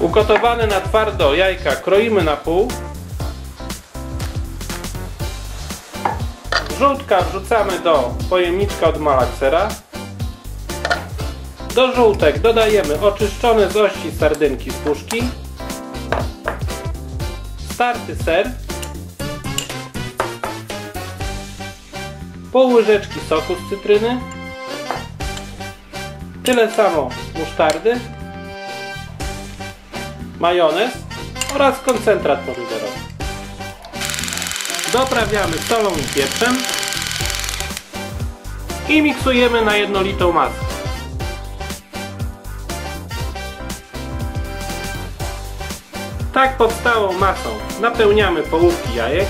Ugotowane na twardo jajka kroimy na pół. Żółtka wrzucamy do pojemniczka odmalać sera. Do żółtek dodajemy oczyszczone z ości sardynki z puszki. Starty ser. Pół łyżeczki soku z cytryny. Tyle samo musztardy. Majonez oraz koncentrat pomidorowy. Doprawiamy solą i pieprzem i miksujemy na jednolitą masę. Tak powstałą masą napełniamy połówki jajek.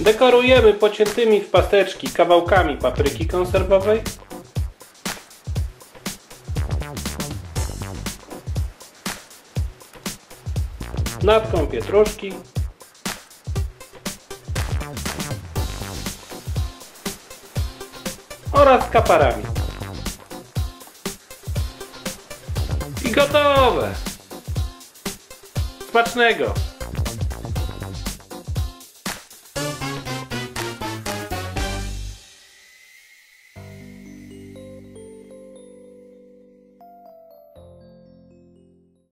Dekorujemy pociętymi w pasteczki kawałkami papryki konserwowej. Natką pietruszki. Oraz kaparami. I gotowe! Smacznego!